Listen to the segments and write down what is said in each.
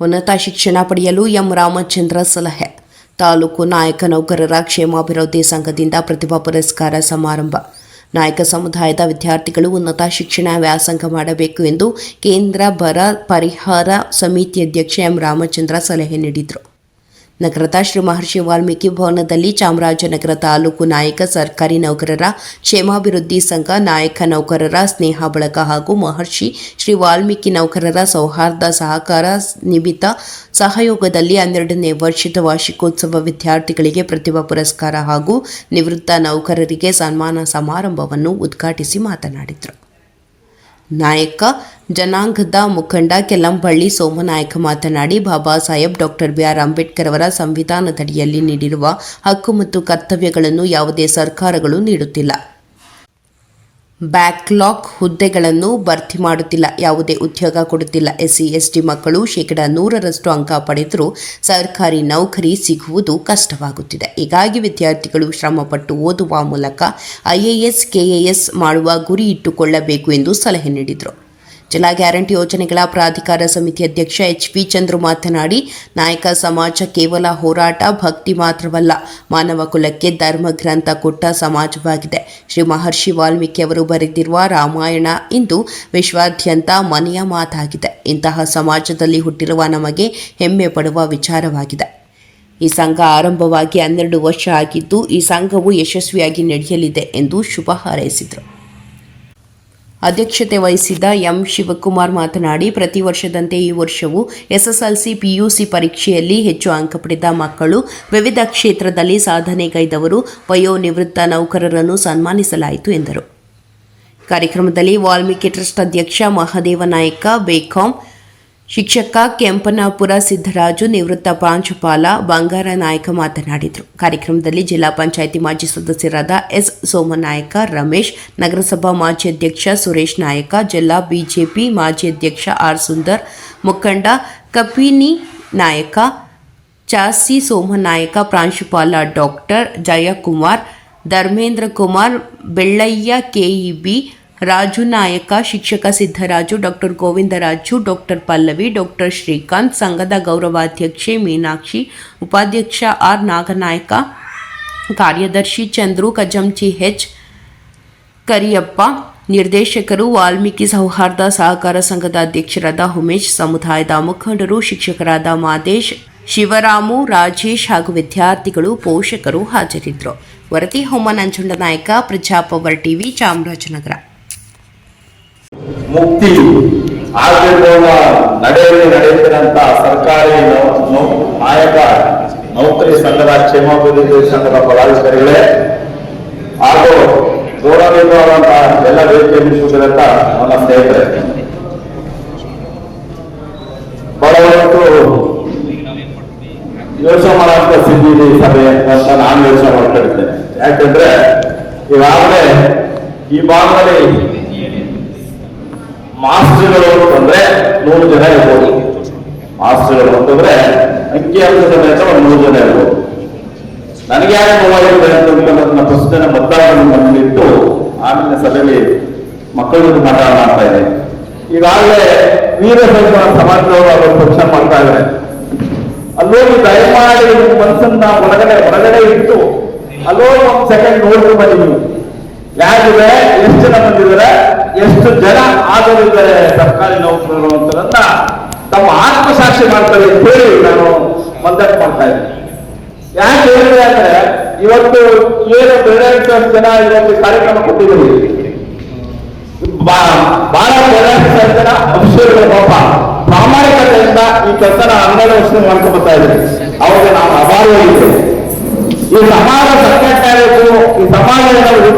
ಉನ್ನತ ಶಿಕ್ಷಣ ಪಡೆಯಲು ಎಂ ರಾಮಚಂದ್ರ ಸಲಹೆ. ತಾಲೂಕು ನಾಯಕ ನೌಕರರ ಕ್ಷೇಮಾಭಿವೃದ್ಧಿ ಸಂಘದಿಂದ ಪ್ರತಿಭಾ ಪುರಸ್ಕಾರ ಸಮಾರಂಭ. ನಾಯಕ ಸಮುದಾಯದ ವಿದ್ಯಾರ್ಥಿಗಳು ಉನ್ನತ ಶಿಕ್ಷಣ ವ್ಯಾಸಂಗ ಮಾಡಬೇಕು ಎಂದು ಕೇಂದ್ರ ಬರ ಪರಿಹಾರ ಸಮಿತಿ ಅಧ್ಯಕ್ಷ ಎಂ ರಾಮಚಂದ್ರ ಸಲಹೆ ನೀಡಿದರು. ನಗರದ ಶ್ರೀ ಮಹರ್ಷಿ ವಾಲ್ಮೀಕಿ ಭವನದಲ್ಲಿ ಚಾಮರಾಜನಗರ ತಾಲೂಕು ನಾಯಕ ಸರ್ಕಾರಿ ನೌಕರರ ಕ್ಷೇಮಾಭಿವೃದ್ಧಿ ಸಂಘ, ನಾಯಕ ನೌಕರರ ಸ್ನೇಹ ಬಳಗ ಹಾಗೂ ಮಹರ್ಷಿ ಶ್ರೀ ವಾಲ್ಮೀಕಿ ನೌಕರರ ಸೌಹಾರ್ದ ಸಹಕಾರ ನಿಮಿತ್ತ ಸಹಯೋಗದಲ್ಲಿ ಹನ್ನೆರಡನೇ ವರ್ಷದ ವಾರ್ಷಿಕೋತ್ಸವ ವಿದ್ಯಾರ್ಥಿಗಳಿಗೆ ಪ್ರತಿಭಾ ಪುರಸ್ಕಾರ ಹಾಗೂ ನಿವೃತ್ತ ನೌಕರರಿಗೆ ಸನ್ಮಾನ ಸಮಾರಂಭವನ್ನು ಉದ್ಘಾಟಿಸಿ ಮಾತನಾಡಿದರು. ನಾಯಕ, ಜನಾಂಗದ ಮುಖಂಡ, ಕೆಲಂಬಳ್ಳಿ ಸೋಮನಾಯಕ ಮಾತನಾಡಿ, Baba Saheb doctor B R Ambedkar ಅವರ ಸಂವಿಧಾನದಡಿಯಲ್ಲಿ ನೀಡಿರುವ ಹಕ್ಕು ಮತ್ತು ಕರ್ತವ್ಯಗಳನ್ನು ಯಾವುದೇ ಸರ್ಕಾರಗಳು ನೀಡುತ್ತಿಲ್ಲ. ಬ್ಯಾಕ್ಲಾಗ್ ಹುದ್ದೆಗಳನ್ನು ಭರ್ತಿ ಮಾಡುತ್ತಿಲ್ಲ. ಯಾವುದೇ ಉದ್ಯೋಗ ಕೊಡುತ್ತಿಲ್ಲ. ಎಸ್ಸಿ, ಎಸ್ಟಿ ಮಕ್ಕಳು ಶೇಕಡ ನೂರರಷ್ಟು ಅಂಕ ಪಡೆದರೂ ಸರ್ಕಾರಿ ನೌಕರಿ ಸಿಗುವುದು ಕಷ್ಟವಾಗುತ್ತಿದೆ. ಹೀಗಾಗಿ ವಿದ್ಯಾರ್ಥಿಗಳು ಶ್ರಮಪಟ್ಟು ಓದುವ ಮೂಲಕ ಐಎಎಸ್, ಕೆಎಎಸ್ ಮಾಡುವ ಗುರಿ ಇಟ್ಟುಕೊಳ್ಳಬೇಕು ಎಂದು ಸಲಹೆ ನೀಡಿದರು. ಜಿಲ್ಲಾ ಗ್ಯಾರಂಟಿ ಯೋಜನೆಗಳ ಪ್ರಾಧಿಕಾರ ಸಮಿತಿ ಅಧ್ಯಕ್ಷ ಎಚ್ ಪಿ ಚಂದ್ರು ಮಾತನಾಡಿ, ನಾಯಕ ಸಮಾಜ ಕೇವಲ ಹೋರಾಟ, ಭಕ್ತಿ ಮಾತ್ರವಲ್ಲ, ಮಾನವ ಕುಲಕ್ಕೆ ಧರ್ಮ ಗ್ರಂಥ ಕೊಟ್ಟ ಸಮಾಜವಾಗಿದೆ. ಶ್ರೀ ಮಹರ್ಷಿ ವಾಲ್ಮೀಕಿ ಅವರು ಬರೆದಿರುವ ರಾಮಾಯಣ ಇಂದು ವಿಶ್ವಾದ್ಯಂತ ಮನೆಯ ಮಾತಾಗಿದೆ. ಇಂತಹ ಸಮಾಜದಲ್ಲಿ ಹುಟ್ಟಿರುವ ನಮಗೆ ಹೆಮ್ಮೆ ಪಡುವ ವಿಚಾರವಾಗಿದೆ. ಈ ಸಂಘ ಆರಂಭವಾಗಿ ಹನ್ನೆರಡು ವರ್ಷ ಆಗಿದ್ದು, ಈ ಸಂಘವು ಯಶಸ್ವಿಯಾಗಿ ನಡೆಯಲಿದೆ ಎಂದು ಶುಭ ಹಾರೈಸಿದರು. ಅಧ್ಯಕ್ಷತೆ ವಹಿಸಿದ್ದ ಎಂ ಶಿವಕುಮಾರ್ ಮಾತನಾಡಿ, ಪ್ರತಿ ವರ್ಷದಂತೆ ಈ ವರ್ಷವೂ ಎಸ್ಎಸ್ಎಲ್ಸಿ ಪಿಯುಸಿ ಪರೀಕ್ಷೆಯಲ್ಲಿ ಹೆಚ್ಚು ಅಂಕ ಪಡೆದ ಮಕ್ಕಳು ವಿವಿಧ ಕ್ಷೇತ್ರದಲ್ಲಿ ಸಾಧನೆಗೈದವರು ವಯೋನಿವೃತ್ತ ನೌಕರರನ್ನು ಸನ್ಮಾನಿಸಲಾಯಿತು ಎಂದರು. ಕಾರ್ಯಕ್ರಮದಲ್ಲಿ ವಾಲ್ಮೀಕಿ ಟ್ರಸ್ಟ್ ಅಧ್ಯಕ್ಷ ಮಹಾದೇವ ನಾಯಕ, ಬೇಕಾಂ ಶಿಕ್ಷಕ ಕೆಂಪನಾಪುರ ಸಿದ್ದರಾಜು ನಿವೃತ್ತ ಪ್ರಾಂಶುಪಾಲ ಬಂಗಾರ ನಾಯಕ ಮಾತನಾಡಿದರು. ಕಾರ್ಯಕ್ರಮದಲ್ಲಿ ಜಿಲ್ಲಾ ಪಂಚಾಯಿತಿ ಮಾಜಿ ಸದಸ್ಯರಾದ ಎಸ್ ಸೋಮನಾಯಕ, ರಮೇಶ್, ನಗರಸಭಾ ಮಾಜಿ ಅಧ್ಯಕ್ಷ ಸುರೇಶ್ ನಾಯಕ, ಜಿಲ್ಲಾ ಬಿಜೆಪಿ ಮಾಜಿ ಅಧ್ಯಕ್ಷ ಆರ್ ಸುಂದರ್, ಮುಖಂಡ ಕಪಿನಿ ನಾಯಕ, ಚಾಸಿ ಸೋಮನಾಯಕ, ಪ್ರಾಂಶುಪಾಲ doctor Jayakumar, Dharmendra Kumar, Bellaiah K E B Raju Nayaka, ಶಿಕ್ಷಕ Siddaraju doctor Govindaraju, doctor Pallavi, doctor Srikanth, ಸಂಘದ ಗೌರವಾಧ್ಯಕ್ಷೆ ಮೀನಾಕ್ಷಿ, ಉಪಾಧ್ಯಕ್ಷ ಆರ್ ನಾಗನಾಯಕ, ಕಾರ್ಯದರ್ಶಿ ಚಂದ್ರು ಕಜಂಚಿ ಹೆಚ್ ಕರಿಯಪ್ಪ, ನಿರ್ದೇಶಕರು ವಾಲ್ಮೀಕಿ ಸೌಹಾರ್ದ, ಸಹಕಾರ ಸಂಘದ ಅಧ್ಯಕ್ಷರಾದ ಉಮೇಶ್, ಸಮುದಾಯದ ಮುಖಂಡರು, ಶಿಕ್ಷಕರಾದ ಮಾದೇಶ್, ಶಿವರಾಮು, ರಾಜೇಶ್ ಹಾಗೂ ವಿದ್ಯಾರ್ಥಿಗಳು, ಪೋಷಕರು ಹಾಜರಿದ್ದರು. ವರದಿ ಹೋಮ ನಂಜುಂಡ ನಾಯಕ, ಪ್ರಜಾಪವರ್ ಟಿವಿ, ಚಾಮರಾಜನಗರ. ಮುಕ್ತಿ ಆಗಿರುವ ನಡೆಯಲ್ಲಿ ನಡೆಯುತ್ತಿರುವಂತಹ ಸರ್ಕಾರಿ ನಾಯಕ ನೌಕರಿ ಸಂಘದ ಕ್ಷೇಮಾಭಿವೃದ್ಧಿ ಸಂಘದ ಪದಾಧಿಕಾರಿಗಳೇ ಹಾಗೂ ದೂರಬೇಕಾದಂತಹ ಎಲ್ಲ ವೇದಿಕೆಯಲ್ಲಿ ಸೂಚಿಸಿದಂತ ನನ್ನ ಸ್ನೇಹಿತರೆ. ಬಹಳ ಹೊತ್ತು ಯೋಚನೆ ಮಾಡುವಂತ ಸಿದ್ಧಿ ಸಭೆ ಅಂತ ನಾನು ಯೋಚನೆ ಇದ್ದೇನೆ. ಯಾಕಂದ್ರೆ ಈಗಾಗಲೇ ಈ ಭಾಗದಲ್ಲಿ ಮಾಸ್ಟರ್ಗಳು ಅಂತಂದ್ರೆ ನೂರು ಜನ ಇರ್ಬೋದು. ಮಾಸ್ಟರ್ಗಳು ಅಂತಂದ್ರೆ ಅಂಕಿ ಅಂಶ ಸಮೇತ ಒಂದು ನೂರು ಜನ ಇರ್ಬೋದು. ನನಗೆ ಯಾಕೆ ನೋವಾಗಿದೆ ಅಂತಂದ್ರೆ ಪ್ರಶ್ನೆ ಮತದಾರರನ್ನು ಬಂದಿಟ್ಟು ಆಮೇಲೆ ಸಭೆಯಲ್ಲಿ ಮಕ್ಕಳು ಮಾತಾಡ ಮಾಡ್ತಾ ಇದೆ ಈಗಾಗಲೇ ವೀರ ಸೈನಿಕರ ಸಮಾಜದವರು ಅವರು ಪಕ್ಷ ಮಾಡ್ತಾ ಇದ್ದಾರೆ. ಅಲ್ಲೋಗಿ ದಯಮಾಡಿ ಮನಸ್ಸನ್ನ ಒಳಗಡೆ ಹೊರಗಡೆ ಇಟ್ಟು ಅಲ್ಲೋಗಿ ಒಂದು ಸೆಕೆಂಡ್ ನೋಡ್ಕೊಂಡು ಬನ್ನಿ ನೀವು. ಯಾರಿದೆ ಎಷ್ಟು ಜನ ಬಂದಿದ್ದಾರೆ? ಎಷ್ಟು ಜನ ಆದರಿದ್ದಾರೆ ಸರ್ಕಾರಿ ನೌಕರರು ಅಂತದನ್ನ ತಮ್ಮ ಆತ್ಮಸಾಕ್ಷಿ ಮಾಡ್ತಾರೆ ಅಂತ ಹೇಳಿ ನಾನು ಮಂದಟ್ ಮಾಡ್ತಾ ಇದ್ದೀನಿ. ಯಾಕೆ ಹೇಳಿದೆ ಅಂದ್ರೆ ಇವತ್ತು ಏನು ಬೇರೆಂಟು ಜನ ಇವತ್ತು ಕಾರ್ಯಕ್ರಮ ಕೊಟ್ಟಿದ್ದೀವಿ. ಬಹಳ ಬೇರೆಂಟು ಜನ ಅಭಿಷೇಕರು ಪಾಪ. ಪ್ರಾಮಾಣಿಕತೆಯಿಂದ ಈ ಕೆಲಸನ ಹನ್ನೆರಡು ವರ್ಷ ಮಾಡ್ಕೊಂಡು ಬರ್ತಾ ಇದ್ದೀವಿ ಅವ್ರಿಗೆ ನಾವು ಅಭಾರವಾಗಿದ್ದೇವೆ ಈ ಸಮಾಜ ಸಕ್ಕಟ್ಟಾಗಬೇಕು ಈ ಸಮಾಜ ಏನಾದ್ರು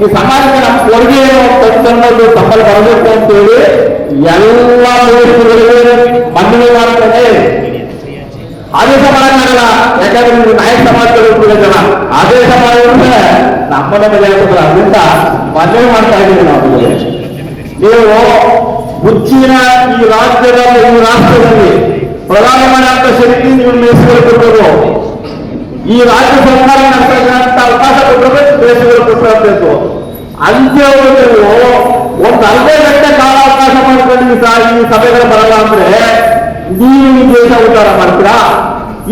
ಈ ಸಮಾಜಕ್ಕೆ ನಮ್ಮ ಕೊಡುಗೆ ಏನೋ ತಂದು ತಮ್ಮಲ್ಲಿ ಬರಬೇಕು ಅಂತೇಳಿ ಎಲ್ಲ ದೇಶಗಳಿಗೆ ಮನವಿ ಮಾಡ್ತಾನೆ. ಆದೇಶ ಮಾಡಕ್ಕಾಗಲ್ಲ ಯಾಕಂದ್ರೆ ನೀವು ನಾಯಕ ಸಮಾಜದಲ್ಲಿ ಕೂಡ ಜನ. ಆದೇಶ ಮಾಡಿದ್ರೆ ನಮ್ಮನ್ನ ಮೇಲೆ ಆಗ್ತದೆ ಅದರಿಂದ ಮನವಿ ಮಾಡ್ತಾ ಇದ್ದೀವಿ ನಾವು. ನೀವು ಮುಚ್ಚಿನ ಈ ರಾಜ್ಯದಲ್ಲಿ, ಈ ರಾಷ್ಟ್ರದಲ್ಲಿ ಪ್ರಧಾನಮಂತ್ರಿ ಶಕ್ತಿ ನೀವು ಮೇಯಿಸಿಕೊಳ್ಬೇಕು ಈ ರಾಜ್ಯ ಸರ್ಕಾರ ನಡೆಸಬೇಕಂತ ಅವಕಾಶ ಕೊಟ್ಟರೆ ದೇಶಗಳು ಕೊಟ್ಟಿರಬೇಕು ಅಂತ್ಯವನ್ನು ಒಂದು ಅರ್ಧ ಗಂಟೆ ಕಾಲಾವಕಾಶ ಮಾಡಿಕೊಂಡು ಈ ಸಭೆಗಳು ಬರಲ್ಲ ಅಂದ್ರೆ ನೀವು ಈ ದೇಶ ಉದ್ಧಾರ ಮಾಡ್ತೀರಾ?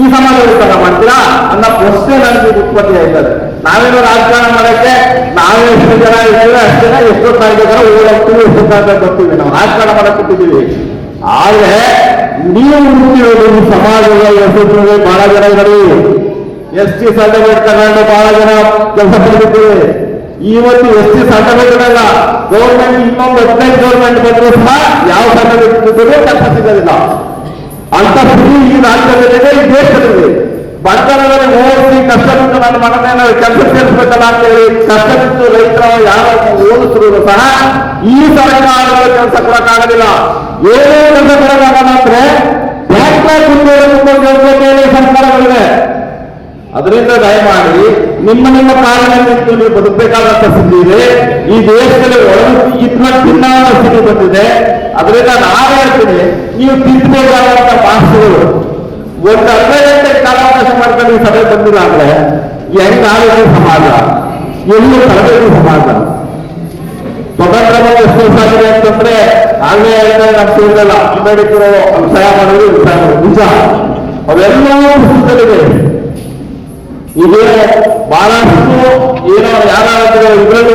ಈ ಸಮಾಜ ಉದ್ಧಾರ ಮಾಡ್ತೀರಾ? ಅನ್ನೋ ಪ್ರಶ್ನೆ ನನಗೆ ಉತ್ಪತ್ತಿ ಆಯ್ತದೆ. ನಾವೇನೋ ರಾಜಕಾರಣ ಮಾಡಕ್ಕೆ, ನಾವೇ ಎಷ್ಟು ಜನ ಇದ್ದೇವೆ ಅಷ್ಟು ಜನ ಎಷ್ಟೊತ್ತಾಗಿದ್ದಾರೆ ಓಡೋಗ್ತೀವಿ ಎಷ್ಟೊತ್ತಾಗ ಬರ್ತೀವಿ. ನಾವು ರಾಜಕಾರಣ ಮಾಡಕ್ ಕೊಟ್ಟಿದ್ದೀವಿ ಆದ್ರೆ ನೀವು ಈ ಸಮಾಜದ ಹೆಸರು ಬಹಳ ಜನ ಇದ್ದಾರೆ. ಎಸ್ ಟಿ ಸರ್ಟಿಫಿಕೇಟ್ ತಗೊಂಡು ಬಹಳ ಜನ ಕೆಲಸ ಪಡೆದಿದ್ದೇವೆ ಇವತ್ತು ಎಸ್ ಟಿ ಸರ್ಟಿಫಿಕೇಟ್ ಅಲ್ಲ ಗೌರ್ಮೆಂಟ್ ಇನ್ನೊಂದು ಹದಿನೈದು ಗೌರ್ಮೆಂಟ್ ಬಂದರೂ ಸಹ ಯಾವ ಸರ್ಟಿಫಿಕೇಟ್ ಕೆಲಸ ಸಿಗೋದಿಲ್ಲ. ಅಂತ ಸ್ಥಿತಿ ಈ ರಾಜ್ಯದಲ್ಲಿದೆ ಈ ದೇಶದಲ್ಲಿದೆ ಬಡತನದಲ್ಲಿ ಓದಿಸಿ ಕಷ್ಟಬಿಟ್ಟು ನನ್ನ ಮಗನ ಕೆಲಸ ಸೇರಿಸಬೇಕಲ್ಲ ಅಂತ ಹೇಳಿ ಕಷ್ಟಬಿಟ್ಟು ರೈತರ ಯಾರು ಓದಿಸಿದ್ರು ಸಹ ಈ ಸರ್ಕಾರದ ಕೆಲಸ ಕೊಡಕ್ಕಾಗೋದಿಲ್ಲ ಏನೇ ಕೆಲಸ ಕೊಡಕ್ಕಾಗಲ್ಲ ಅಂದ್ರೆ ಬ್ಯಾಂಕ್ ಮುಂದೆ ಸರ್ಕಾರಗಳಿವೆ. ಅದರಿಂದ ದಯಮಾಡಿ ನಿಮ್ಮ ನಿಮ್ಮ ಕಾರಣದಿಂದ ನೀವು ಬದುಕಬೇಕಾದಂತ ಸ್ಥಿತಿ ಇದೆ. ಈ ದೇಶದಲ್ಲಿ ಒಳಗೆ ಇನ್ನ ಭಿನ್ನಾದ ಸ್ಥಿತಿ ಬಂದಿದೆ. ಅದರಿಂದ ನಾನು ಹೇಳ್ತೀನಿ, ನೀವು ತಿದ್ದಬೇಕಾದಂತ ಭಾಷೆಗಳು ಒಂದು ಅರ್ಧ ಗಂಟೆ ಕಾಲಾವಕಾಶ ಮಾಡ್ಕೊಂಡು ಈ ಸಭೆ ಬಂದಿಲ್ಲ ಅಂದ್ರೆ ಹೆಂಗಾಗಿದೆ ಸಮಾಜ ಎಲ್ಲಿ ತರಬೇತಿ ಸಮಾಜ ಸ್ವತಂತ್ರ ಎಷ್ಟು ವರ್ಷ ಆಗಿದೆ ಅಂತಂದ್ರೆ ಆಗಲೇ ಹೇಳಿದ್ರೆ ನಮ್ಮ ತಿಳಿದಲ್ಲ ಅಂಬೇಡ್ಕರ್ ಸಹಾಯ ಮಾಡೋದು ಸಹಾಯ ಮಾಡೋದು ನಿಜ. ಅವೆಲ್ಲವೂ ಪುಸ್ತಕದಲ್ಲಿದೆ ಇದೆ ಬಹಳಷ್ಟು ಏನೋ ಯಾರಾದ್ರೂ ಇದ್ರಲ್ಲೂ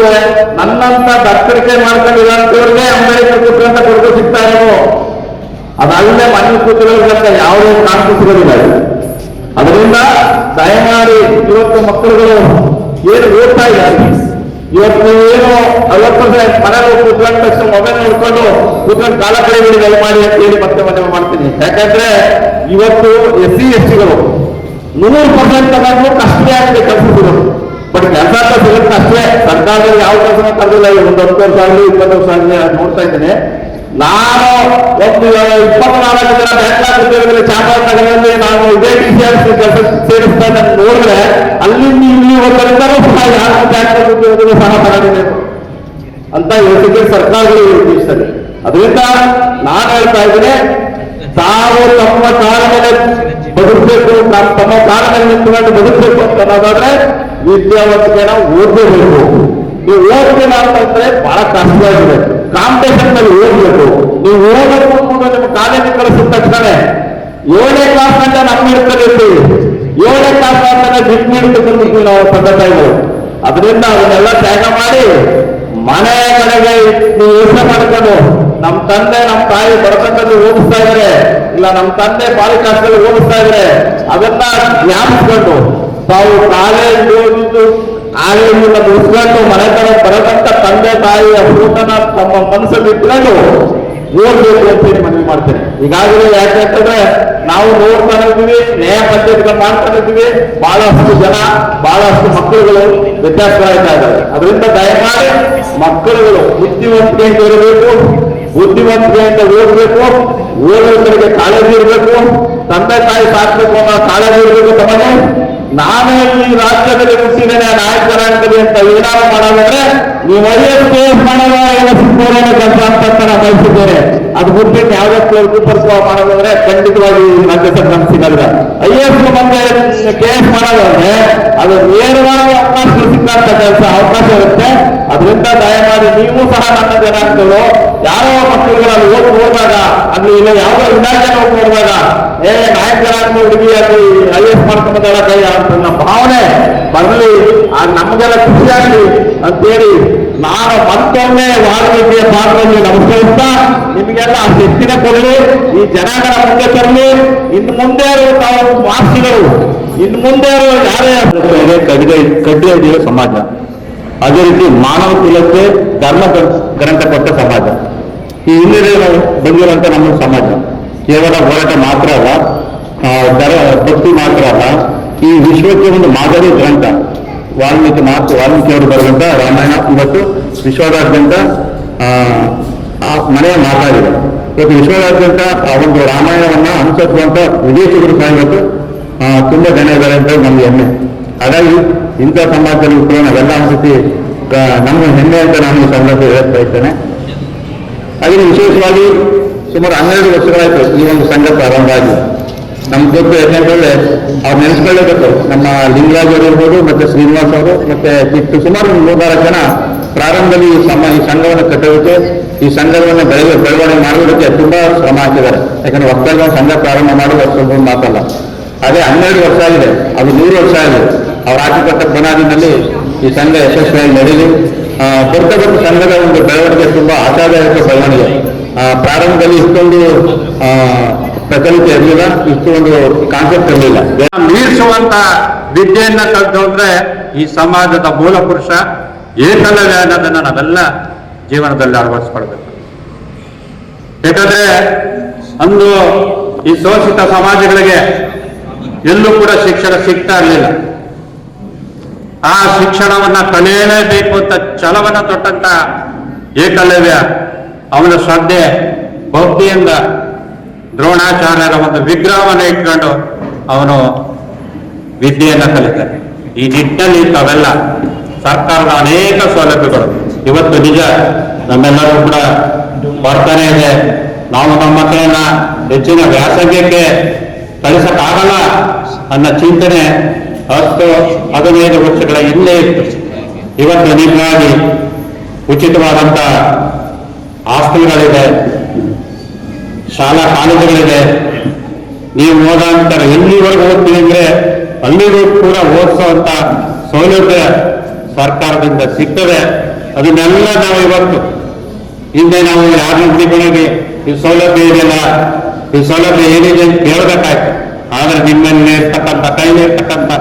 ನನ್ನಂತ ದತ್ತರಿಕೆ ಮಾಡ್ಕೊಂಡಿರೋಂಥವ್ರಿಗೆ ಅಂಬೇಡ್ಕರ್ ಅಂತ ಕೊಡುಗೆ ಸಿಗ್ತಾ ಇರೋ ಅದಲ್ಲದೆ ಮನೆ ಕೂತಿರೋದ್ರಿಂದ ಯಾವುದೇ ಕಾರಣಕ್ಕೂ ಸಿಗೋದಿಲ್ಲ. ಅದರಿಂದ ದಯಮಾಡಿ ಇವತ್ತು ಮಕ್ಕಳುಗಳು ಏನು ಓದ್ತಾ ಇದ್ದಾರೆ ಇವತ್ತು ಏನು ಐವತ್ತು ವರ್ಷ ಮನೆಗೆ ಕೂತ್ಕೊಂಡ ತಕ್ಷಣ ಮೊಬೈಲ್ ನೋಡ್ಕೊಂಡು ಕೂತ್ಕೊಂಡು ಕಾಲ ಕಳೆಬಿಡಿ ದಯಮಾಡಿ ಅಂತ ಹೇಳಿ ಮತ್ತೆ ಮನೆ ಮಾಡ್ತೀನಿ. ಯಾಕಂದ್ರೆ ಇವತ್ತು ಎಸ್ ಸಿ ಎಸ್ ಟಿಗಳು ನೂರು ಪರ್ಸೆಂಟ್ ತಗೊಂಡು ಕಷ್ಟವೇ ಆಗಿದೆ ಕೆಲಸ ಸಿಗೋದು ಬಟ್ ಕೆಲಸ ಅಂತ ಸಿಗುತ್ತೆ ಅಷ್ಟೇ. ಸರ್ಕಾರದಲ್ಲಿ ಯಾವ ಕೆಲಸ ಕರೆದಿಲ್ಲ ಒಂದು ಹತ್ತು ವರ್ಷ ಆಗಲಿ, ಇಪ್ಪತ್ತು ವರ್ಷ ಆಗಲಿ ನೋಡ್ತಾ ಇದ್ದೇನೆ. ನಾನು ಒಂದು ಇಪ್ಪತ್ನಾಲ್ಕು ಜನ ಬ್ಯಾಂಕ್ ಉದ್ಯೋಗದಲ್ಲಿ ಚಾಮರಾಜನಗರದಲ್ಲಿ ನಾನು ಇದೇ ಟಿ ಸಿ ಆಫೀಸ್ ಕೆಲಸ ಸೇರಿಸ್ತಾ ಅಲ್ಲಿ ನೋಡಿದ್ರೆ ಅಲ್ಲಿಂದ ಇಲ್ಲಿ ಒಂದರಿಂದಲೂ ಸಹ ಯಾವ ಬ್ಯಾಂಕ್ ಉದ್ಯೋಗದಲ್ಲೂ ಸಹ ತಗೊಂಡಿದ್ದೇನೆ ಅಂತ ಯೋಚಿಕೆ ಸರ್ಕಾರಗಳು ಯೋಚಿಸ್ತದೆ ಅದರಿಂದ ನಾನು ಹೇಳ್ತಾ ಇದ್ದೇನೆ, ತಾವು ತಮ್ಮ ಕಾಲ ಮೇಲೆ ಬದುಕಬೇಕು ನಾನು ತಮ್ಮ ಕಾಲ ಮೇಲೆ ನಿಂತ್ಕೊಂಡು ಬದುಕಬೇಕು ಅಂತ ಅನ್ನೋದಾದ್ರೆ ವಿದ್ಯಾವಂತಿಕೆನ ಓದಬೇಕು ನೀವು ಓದ್ತೀರ ಅಂತಂದ್ರೆ ಬಹಳ ಕಷ್ಟವಾಗಿದೆ. ಕಾಂಪಿಟೇಷನ್ನಲ್ಲಿ ಓದಬೇಕು. ನೀವು ಓದಬೇಕು ಅನ್ನೋದು ನಿಮ್ಮ ಕಾಲೇಜಿಗೆ ಕಳಿಸಿದ ತಕ್ಷಣ ಏಳನೇ ಕ್ಲಾಸ್ ಅಂತ ನಮ್ಮ ಇರ್ತೀವಿ ಏಳನೇ ಕ್ಲಾಸ್ ಅಂತ ಬಿಟ್ಟು ಇಡ್ತಕ್ಕಂಥ ನಾವು ತಂದೆ ತಾಯಿಗಳು ಅದರಿಂದ ಅದನ್ನೆಲ್ಲ ತ್ಯಾಗ ಮಾಡಿ ಮನೆ ಕಡೆಗೆ ನೀವು ಯೋಚನೆ ಮಾಡ್ಕೊಂಡು ನಮ್ಮ ತಂದೆ ನಮ್ಮ ತಾಯಿ ಬಡತನದಲ್ಲಿ ಓದಿಸ್ತಾ ಇದ್ದಾರೆ ಇಲ್ಲ ನಮ್ಮ ತಂದೆ ಪಾಲಿಕಾಸ್ದಲ್ಲಿ ಓದಿಸ್ತಾ ಇದ್ದಾರೆ ಅದನ್ನ ಜ್ಞಾಪಿಸ್ಕೊಂಡು ತಾವು ಕಾಲೇಜ್ ಓದಿದ್ದು ಕಾಲೇಜಿಂದ ಮನೆ ಕಡೆ ಬರತಂತ ತಂದೆ ತಾಯಿಯ ಊಟನ ತಮ್ಮ ಮನಸ್ಸಲ್ಲಿ ಇಟ್ಕೊಂಡು ಓದ್ಬೇಕು ಅಂತ ಹೇಳಿ ಮನವಿ ಮಾಡ್ತೇನೆ. ಈಗಾಗಲೇ ಯಾಕೆಂತಂದ್ರೆ ನಾವು ನೋಡ್ತಾನೆ ಇದ್ದೀವಿ ನ್ಯಾಯ ಪಂಚಾಯತ್ಗಳು ಮಾಡ್ತಾನೆ ಇದ್ದೀವಿ, ಬಹಳಷ್ಟು ಜನ, ಬಹಳಷ್ಟು ಮಕ್ಕಳುಗಳು ವ್ಯತ್ಯಾಸಗಳಾಗ್ತಾ ಇದ್ದಾರೆ. ಅದರಿಂದ ದಯಮಾಡಿ ಮಕ್ಕಳುಗಳು ಬುದ್ಧಿವಂತಿಕೆಯಿಂದ ಇರಬೇಕು. ಬುದ್ಧಿವಂತಿಕೆಯಿಂದ ಓದಬೇಕು ಓದುವುದರಿಗೆ ಕಾಳಜಿ ಇರಬೇಕು, ತಂದೆ ತಾಯಿ ಸಾಕಬೇಕು ಅನ್ನೋ ಕಾಳಜಿ ಇರಬೇಕು ತಮಗೆ ನಾನೇ ಈ ರಾಜ್ಯದಲ್ಲಿ ಹುಟ್ಟಿದ್ದೇನೆ ನಾಯಕರಾಗ್ತದೆ ಅಂತ ಏನಾದ್ರು ಮಾಡೋದಂದ್ರೆ ನೀವು ಐಎಸ್ ಮಾಡಲ್ಲ ಮಾಡೋಣ ಕೆಲಸ ಅಂತ ನಾನು ಬಯಸಿದ್ದೇನೆ. ಅದು ಬಿಟ್ಬಿಟ್ಟು ಯಾವುದೇ ಕೂಪರ್ಸ್ಕೋ ಮಾಡೋದಂದ್ರೆ ಖಂಡಿತವಾಗಿ ರಾಜ್ಯ ಸರ್ಕಾರ ಸಿಗಲ್ಲ ಐ ಎಸ್ ಬಂದೆ ಕೆ ಎಸ್ ಮಾಡೋದಂದ್ರೆ, ಅದು ನೇರವಾಗಿ ಅವಕಾಶ ಸಿಕ್ಕಂತ ಕೆಲಸ ಅವಕಾಶ ಅದರಿಂದ ದಯಮಾಡಿ ನೀವು ಸಹ ನನ್ನ ಜನಾಂಗಗಳು ಯಾರೋ ಮಕ್ಕಳಿಗೆ ಅಲ್ಲಿ ಓದಿ ಹೋದಾಗ ಅಲ್ಲಿ ಇಲ್ಲ, ಯಾವುದೋ ಇಲಾಖೆ ಹೋಗಿ ನೋಡಿದಾಗ ಏ ನಾಯಕ ಜನಾಂಗ ಹುಡುಗಿ ಅಲ್ಲಿ ಐ ಎಸ್ ಮಾಡ್ಕೊಂಬಂದಳ ಕೈ ಅಂತ ನಮ್ಮ ಭಾವನೆ ಬರಲಿ. ಆ ನಮಗೆಲ್ಲ ಖುಷಿಯಾಗಲಿ ಅಂತೇಳಿ ನಾನು ಮತ್ತೊಮ್ಮೆ ವಾಲ್ಮೀಕಿಯ ಪಾತ್ರದಲ್ಲಿ ನಮಸ್ಕರಿಸ್ತಾ, ನಿಮಗೆಲ್ಲ ಆ ಶಕ್ತಿನ ಕೊಡಲಿ. ಈ ಜನಗಳ ಮುಂದೆ ತರಲಿ. ಇನ್ನು ಮುಂದೆ ತಾವು ವಾಸಿಗಳು. ಇನ್ನು ಮುಂದೆ ಯಾರೇ ಕಡ್ಡಿ ಇದೆಯೋ ಸಮಾಜ. ಅದೇ ರೀತಿ ಮಾನವ ಕುಲಕ್ಕೆ ಧರ್ಮ ಗ್ರ- ಗ್ರಂಥ ಕೊಟ್ಟ ಸಮಾಜ. ಈ ಹಿನ್ನೆಲೆ ಬಂದಿರುವಂತ ನಮ್ಮ ಸಮಾಜ. ಕೇವಲ ಹೋರಾಟ ಮಾತ್ರ ಅಲ್ಲ ದರ ಭಕ್ತಿ ಮಾತ್ರ ಅಲ್ಲ, ಈ ವಿಶ್ವಕ್ಕೆ ಒಂದು ಮಾದರಿ ಗ್ರಂಥ. ವಾಲ್ಮೀಕಿ ಮಾತು, ವಾಲ್ಮೀಕಿಯವರು ಬರೆದಂತ ರಾಮಾಯಣ ಇವತ್ತು ವಿಶ್ವದಾದ್ಯಂತ ಮನೆಯ ಮಾತಾಡಿದೆ ಇವತ್ತು ವಿಶ್ವದಾದ್ಯಂತ ಆ ಒಂದು ರಾಮಾಯಣವನ್ನ ಅನುಸರಿಸುವಂತ ವಿದೇಶಿಗರು ಸಹ ಇವತ್ತು ತುಂಬಾ ಜನ ಇದ್ದಾರೆ ಅಂತ ನಮ್ಗೆ ಹೆಮ್ಮೆ. ಹಾಗಾಗಿ ಇಂಥ ಸಮಾಜದಲ್ಲಿ ಕೂಡ ನಾವೆಲ್ಲ ಅನಿಸುತ್ತಿ ನಮ್ಮ ಹೆಮ್ಮೆ ಅಂತ ನಾನು ಸಂದರ್ಭ ಹೇಳ್ತಾ ಇದ್ದೇನೆ ಹಾಗೆ ವಿಶೇಷವಾಗಿ ಸುಮಾರು ಹನ್ನೆರಡು ವರ್ಷಗಳಾಯ್ತು ಈ ಒಂದು ಸಂಘ ಪ್ರಾರಂಭ ಆಗಿ. ನಮ್ಮ ಗೊತ್ತು ಯಾಕಂತಂದ್ರೆ ಅವ್ರು ನೆನೆಸ್ಕೊಳ್ಳೇಬೇಕು ನಮ್ಮ ಲಿಂಗರಾಜ್ ಅವರು ಇರ್ಬೋದು, ಮತ್ತೆ ಶ್ರೀನಿವಾಸ್ ಅವರು, ಮತ್ತೆ ಕಿಟ್ಟು ಸುಮಾರು ಮೂರ್ನಾಲ್ಕು ಜನ ಪ್ರಾರಂಭದಲ್ಲಿ ಈ ಸಮ ಈ ಸಂಘವನ್ನು ಕಟ್ಟೋದಕ್ಕೆ, ಈ ಸಂಘವನ್ನು ಬೆಳೆ ಬೆಳವಣಿಗೆ ಮಾಡುವುದಕ್ಕೆ ತುಂಬಾ ಶ್ರಮ ಹಾಕಿದ್ದಾರೆ. ಯಾಕಂದ್ರೆ ಒಂದು ಸಂಘ ಪ್ರಾರಂಭ ಮಾಡುವುದು ಅಷ್ಟೊಂದು ಮಾತಲ್ಲ. ಅದೇ ಹನ್ನೆರಡು ವರ್ಷ ಆಗಿದೆ. ಅದು ನೂರು ವರ್ಷ ಆಗಿದೆ. ಅವ್ರು ಹಾಕಿಕೊಟ್ಟ ಬುನಾದಿನಲ್ಲಿ ಈ ಸಂಘ ಯಶಸ್ವಿಯಾಗಿ ಆ, ಬರ್ತಾ ಬರ್ತಾ ಸಂಘದ ಒಂದು ಬೆಳವಣಿಗೆ ತುಂಬಾ ಆಶಾದಾಯಕ ಬೆಳವಣಿಗೆ. ಪ್ರಾರಂಭದಲ್ಲಿ ಇಷ್ಟೊಂದು ಪ್ರಚಲಿತ ಇರಲಿಲ್ಲ ಒಂದು ಕಾನ್ಸೆಪ್ಟ್ ಇರಲಿಲ್ಲ. ಮೀರಿಸುವಂತ ವಿದ್ಯೆಯನ್ನ ಕಲಿತು ಅಂದ್ರೆ ಈ ಸಮಾಜದ ಮೂಲ ಪುರುಷ ಏಕಲವ್ಯ ಅನ್ನೋದನ್ನ ನಾವೆಲ್ಲ ಜೀವನದಲ್ಲಿ ಅಳವಡಿಸ್ಕೊಳ್ಬೇಕು. ಯಾಕಂದ್ರೆ ಅಂದು ಈ ಶೋಷಿತ ಸಮಾಜಗಳಿಗೆ ಎಲ್ಲೂ ಕೂಡ ಶಿಕ್ಷಣ ಸಿಗ್ತಾ ಇರಲಿಲ್ಲ. ಆ ಶಿಕ್ಷಣವನ್ನ ಕಲಿಯಲೇಬೇಕು ಅಂತ ಛಲವನ್ನ ತೊಟ್ಟಂತ ಏಕಲವ್ಯ ಅವನ ಶ್ರದ್ಧೆ ಭಕ್ತಿಯಿಂದ ದ್ರೋಣಾಚಾರ್ಯರ ಒಂದು ವಿಗ್ರಹವನ್ನು ಇಟ್ಕೊಂಡು ಅವನು ವಿದ್ಯೆಯನ್ನ ಕಲಿತಾನೆ. ಈ ನಿಟ್ಟಿನಲ್ಲಿ ತಾವೆಲ್ಲ ಸರ್ಕಾರದ ಅನೇಕ ಸೌಲಭ್ಯಗಳು. ಇವತ್ತು ನಿಜ, ನಮ್ಮೆಲ್ಲರೂ ಕೂಡ ಬರ್ತಾನೆ ಇದೆ. ನಾವು ನಮ್ಮ ಮಕ್ಕಳನ್ನ ಹೆಚ್ಚಿನ ವ್ಯಾಸಂಗಕ್ಕೆ ಕಳಿಸಕ್ಕಾಗಲ್ಲ ಅನ್ನೋ ಚಿಂತನೆ ಹತ್ತು ಹದಿನೈದು ವರ್ಷಗಳ ಹಿಂದೆ ಇತ್ತು ಇವತ್ತು ನಿಮಗಾಗಿ ಉಚಿತವಾದಂತ ಆಸ್ತಿಗಳಿದೆ ಶಾಲಾ ಕಾಲೇಜುಗಳಿದೆ. ನೀವು ಓದಾಂತರ ಎಲ್ಲಿವರೆಗೂ ಓದ್ತೀವಿ ಅಂದ್ರೆ ಅಲ್ಲಿಗೂ ಕೂಡ ಓದಿಸುವಂತ ಸೌಲಭ್ಯ ಸರ್ಕಾರದಿಂದ ಸಿಗ್ತದೆ. ಅದನ್ನೆಲ್ಲ ನಾವು ಇವತ್ತು ಹಿಂದೆ ನಾವು ಯಾರು ಹುಡುಗಿಗಳಿಗೆ ಈ ಸೌಲಭ್ಯ ಇದೆಯಲ್ಲ, ಈ ಸೌಲಭ್ಯ ಏನಿದೆ ಅಂತ ಕೇಳಬೇಕಾಯ್ತು. ಆದ್ರೆ ನಿಮ್ಮಲ್ಲಿ ಇರ್ತಕ್ಕಂಥ ಕೈಲಿ ಇರ್ತಕ್ಕಂಥ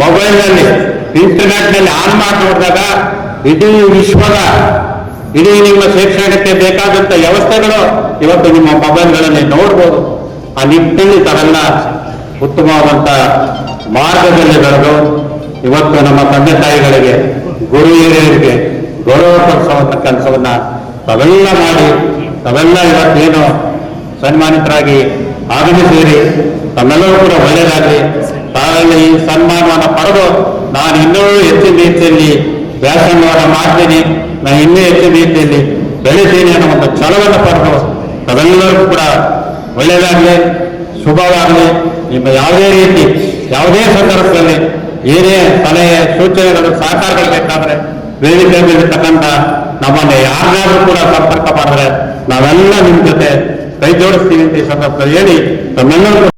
ಮೊಬೈಲ್ನಲ್ಲಿ ಇಂಟರ್ನೆಟ್ನಲ್ಲಿ ಆನ್ ಮಾಡಿ ಇಡೀ ವಿಶ್ವದ, ಇಡೀ ನಿಮ್ಮ ಶೈಕ್ಷಣಿಕಕ್ಕೆ ಬೇಕಾದಂಥ ವ್ಯವಸ್ಥೆಗಳು ಇವತ್ತು ನಿಮ್ಮ ಮೊಬೈಲ್ಗಳಲ್ಲಿ ನೋಡ್ಬೋದು. ಆ ನಿಟ್ಟಿನಲ್ಲಿ ತಾವೆಲ್ಲ ಉತ್ತಮವಾದಂಥ ಮಾರ್ಗದಲ್ಲಿ ಬೆಳೆದು ಇವತ್ತು ನಮ್ಮ ತಂದೆ ತಾಯಿಗಳಿಗೆ, ಗುರು ಹಿರಿಯರಿಗೆ ಗೌರವ ಪಡಿಸುವಂತ ಕೆಲಸವನ್ನ ತವೆಲ್ಲ ಮಾಡಿ, ತಾವೆಲ್ಲ ಇವತ್ತೇನು ಸನ್ಮಾನಿತರಾಗಿ ಆಗಮಿಸಿರಿ ತಮ್ಮೆಲ್ಲರೂ ಕೂಡ ಒಳ್ಳೆಯದಾಗಲಿ. ತಾವೆಲ್ಲ ಈ ಸನ್ಮಾನವನ್ನು ಪಡೆದು ನಾನು ಇನ್ನೂ ಹೆಚ್ಚಿನ ರೀತಿಯಲ್ಲಿ ವ್ಯಾಸಂಗವನ್ನು ಮಾಡ್ತೀನಿ. ನಾನು ಇನ್ನೂ ಹೆಚ್ಚಿನ ರೀತಿಯಲ್ಲಿ ಬೆಳಿತೀನಿ ಅನ್ನೋ ಒಂದು ಛಲವನ್ನು ಪಡೆದು ತಾವೆಲ್ಲರೂ ಕೂಡ ಒಳ್ಳೆಯದಾಗಲಿ, ಶುಭವಾಗಲಿ. ನಿಮ್ಮ ಯಾವುದೇ ರೀತಿ, ಯಾವುದೇ ಸಂದರ್ಭದಲ್ಲಿ ಏನೇ ಸಲಹೆ ಸೂಚನೆಗಳು ಸಹಕಾರಗಳು ಬೇಕಾದ್ರೆ ವೇದಿಕೆ ಮೇಲಿರ್ತಕ್ಕಂಥ ನಮ್ಮನ್ನು ಯಾರಾದರೂ ಕೂಡ ಸಂಪರ್ಕ ಮಾಡಿದ್ರೆ ನಾವೆಲ್ಲ ನಿಮ್ಮ ಜೊತೆ ಕೈ ಜೋಡಿಸ್ತೀವಿ ಅಂತ ಈ ಸಂದರ್ಭದಲ್ಲಿ ಹೇಳಿ ತಮ್ಮೆಲ್ಲರೂ